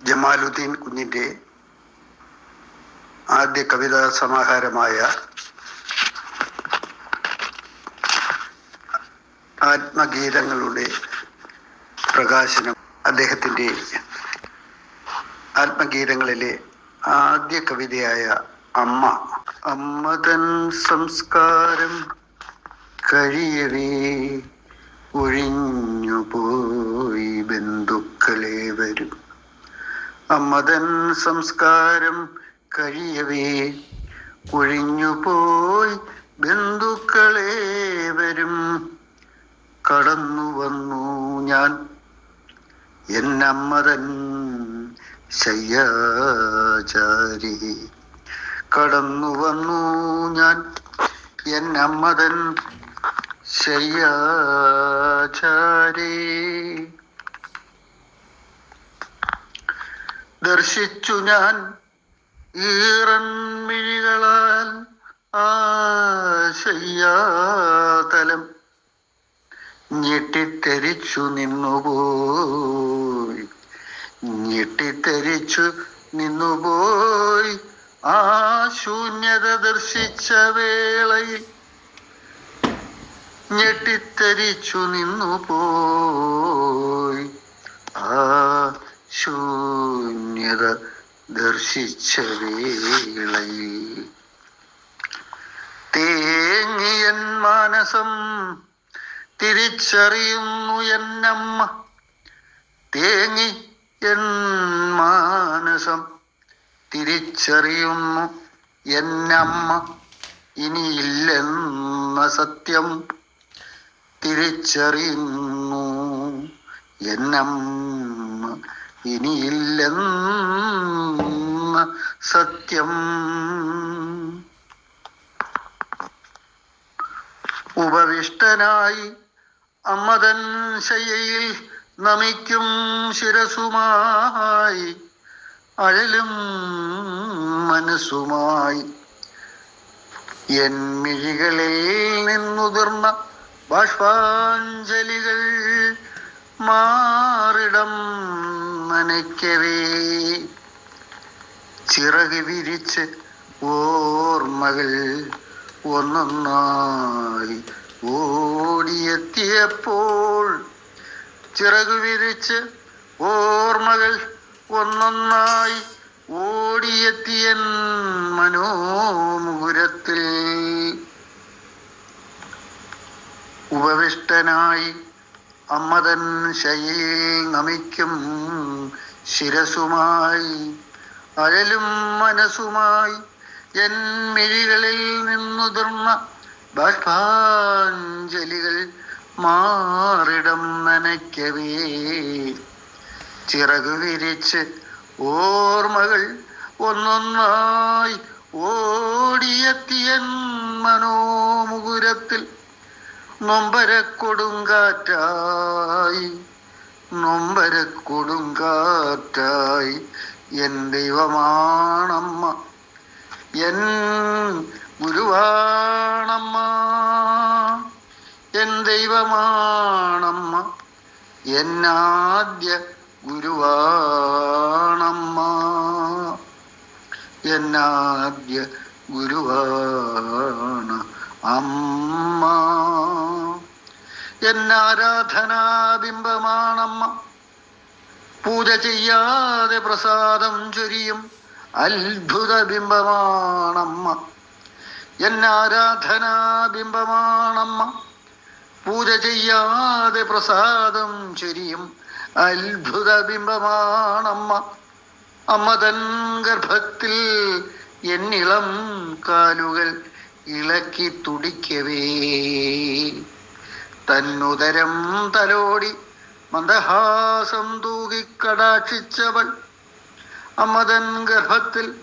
ജമാലുദ്ദീൻ കുഞ്ഞിന്റെ ആദ്യ കവിതാ സമാഹാരമായ ആത്മഗീതങ്ങളുടെ പ്രകാശനം അദ്ദേഹത്തിന്റെ ആത്മഗീതങ്ങളിലെ ആദ്യ കവിതയായ അമ്മ. അമ്മതൻ സംസ്കാരം കഴിയവേ ഒഴിഞ്ഞുപോയി ബന്ധുക്കളെ വരും അമ്മതൻ സംസ്കാരം കഴിയവേ. ഒഴിഞ്ഞുപോയി ബന്ധുക്കളെ വരും. കടന്നു വന്നു ഞാൻ. എന്നമ്മതൻ ശയ്യാചാരി. കടന്നു വന്നു ഞാൻ. എന്നമ്മതൻ ശയ്യാചാരി. ദർശിച്ചു ഞാൻ ഈറൻമിഴികളാൽ ആ ശയ്യാതലം ഞെട്ടിത്തെരിച്ചു നിന്നുപോയി. ഞെട്ടിത്തെരിച്ചു നിന്നുപോയി. ആ ശൂന്യത ദർശിച്ച വേളയിൽ ഞെട്ടിത്തെരിച്ചു നിന്നുപോയി. ആ ശൂന്യത ദർശിച്ച വേളയിൽ തേങ്ങിയൻ മാനസം തിരിച്ചറിയുന്നു എന്നമ്മ. തേങ്ങി എൻ മാനസം തിരിച്ചറിയുന്നു എന്നമ്മ. ഇനിയില്ലെന്ന സത്യം തിരിച്ചറിയുന്നു എന്നമ്മ. ഇനിയില്ലെന്ന സത്യം. ഉപവിഷ്ടനായി അമ്മതൻ ശയ്യയിൽ നമിക്കും ശിരസുമായി അഴലും മനസ്സുമായി. എൻ മിഴികളിൽ നിന്നുതിർന്ന ബാഷ്പാഞ്ജലികൾ മാറിടം നനയ്ക്കവേ ചിറക് വിരിച്ച് ഓർമ്മകൾ ഒന്നൊന്നായി ഓടിയെത്തിയപ്പോൾ ചിറക് വിരിച്ച് ഓർമ്മകൾ ഒന്നൊന്നായി ഓടിയെത്തിയൻ മനോമുകുരത്തിൽ ഉപവിഷ്ടനായി അമ്മതൻ ശയേങ്ങമിക്കും ശിരസുമായി അഴലും മനസ്സുമായി എൻ മിഴികളിൽ നിന്നുതിർന്ന ബാഷ്പാഞ്ജലികൾ മാറിടം നനയ്ക്കവേ. ചിറകു വിരിച്ച് ഓർമ്മകൾ ഒന്നൊന്നായി ഓടിയെത്തിയൻ മനോമുകുരത്തിൽ നൊമ്പര കൊടുങ്കാറ്റായി നൊമ്പര കൊടുങ്കാറ്റായി. എൻ ദൈവമാണമ്മ എൻ ഗുരുവാണമ്മ എൻ ദൈവമാണമ്മ എന്നാദ്യ ഗുരുവാണമ്മ എന്നാദ്യ ഗുരുവാണ് അമ്മ എന്നാരാധനാബിംബമാണമ്മ പൂജ ചെയ്യാതെ പ്രസാദം ചൊരിയും അത്ഭുത ബിംബമാണമ്മ എന്നാരാധനാബിംബമാണമ്മ? പൂജ ചെയ്യാതെ പ്രസാദം ചൊരിയും അത്ഭുത ബിംബമാണമ്മ അമ്മ തൻ ഗർഭത്തിൽ എന്നിളം കാലുകൾ ഇളക്കി തുടിക്കവേ. തന്നുദരം തലോടി മന്ദഹാസം തൂകിക്കടാക്ഷിച്ചവൾ. അമതൻ ഗർഭത്തിൽ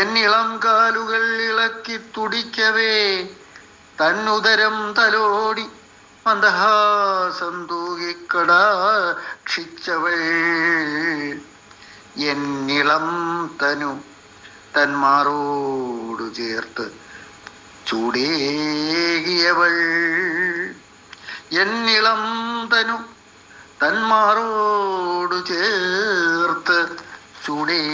എന്നിളം കാലുകൾ ഇളക്കി തുടിക്കവേ തന്നുദരം തലോടി മന്ദഹാസം തൂകിക്കടാക്ഷിച്ചവൾ. എന്നിളം തനു തന്മാറോടു ചേർത്ത് ചൂടേകിയവൾ. എന്നിളം തനു തന്മാറോടു ചേർത്ത് ചുടേകിയവൾ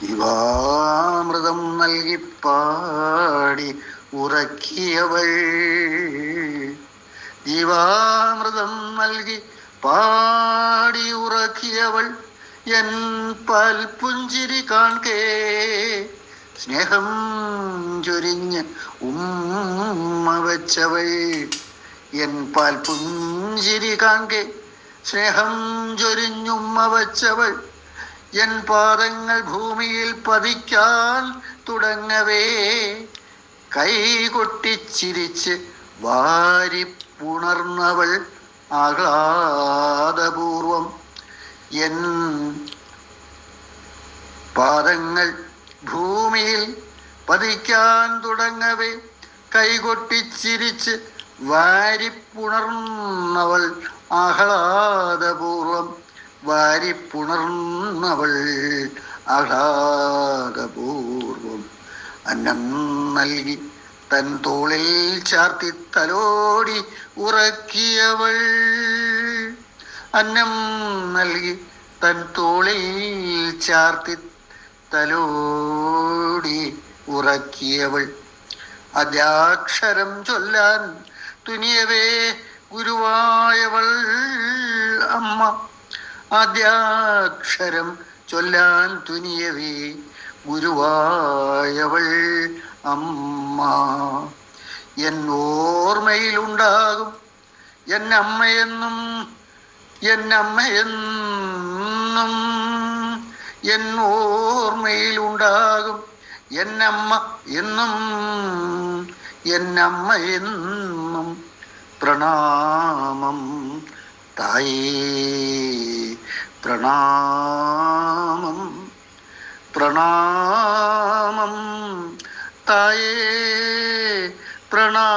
ദിവാമൃതം നൽകി പാടി ഉറക്കിയവൾ. ദിവാമൃതം നൽകി പാടി ഉറക്കിയവൾ. എൻ പൽപുഞ്ചിരി കാൺകേ സ്നേഹം ചൊരിഞ്ഞ് ഉമ്മ വച്ചവൾ എൻ പാൽപുഞ്ചിരി കാൺകെ സ്നേഹം ചൊരിഞ്ഞുമ്മ വച്ചവൾ എൻ പാദങ്ങൾ ഭൂമിയിൽ പതിക്കാൻ തുടങ്ങവേ. കൈകൊട്ടിച്ചിരിച്ച് വാരിപ്പുണർന്നവൾ ആഹ്ലാദപൂർവം എൻ പാദങ്ങൾ ഭൂമിയിൽ പതിക്കാൻ തുടങ്ങവേ. കൈകൊട്ടിച്ചിരിച്ച് വാരിപ്പുണർന്നവൾ ആഹ്ലാദപൂർവം വാരിപ്പുണർന്നവൾ ആഹ്ലാദപൂർവം. അന്നം നൽകി തൻ തോളിൽ ചാർത്തി തലോടി ഉറക്കിയവൾ. അന്നം നൽകി തൻ തോളിൽ ചാർത്തി തലോടി ഉറക്കിയവൾ. അദ്യാക്ഷരം ചൊല്ലാൻ തുനിയവേ ഗുരുവായവൾ അമ്മ. ആദ്യാക്ഷരം ചൊല്ലാൻ തുനിയവേ ഗുരുവായവൾ അമ്മ. എൻ ഓർമ്മയിലുണ്ടാകും എന്നമ്മയെന്നും എന്നമ്മയെന്നും എൻ ഓർമ്മയിലുണ്ടാകും എന്നമ്മ എന്നും എന്നമ്മ എന്നും പ്രണാമം തായേ. പ്രണാമം പ്രണാമം തായേ. പ്രണാമം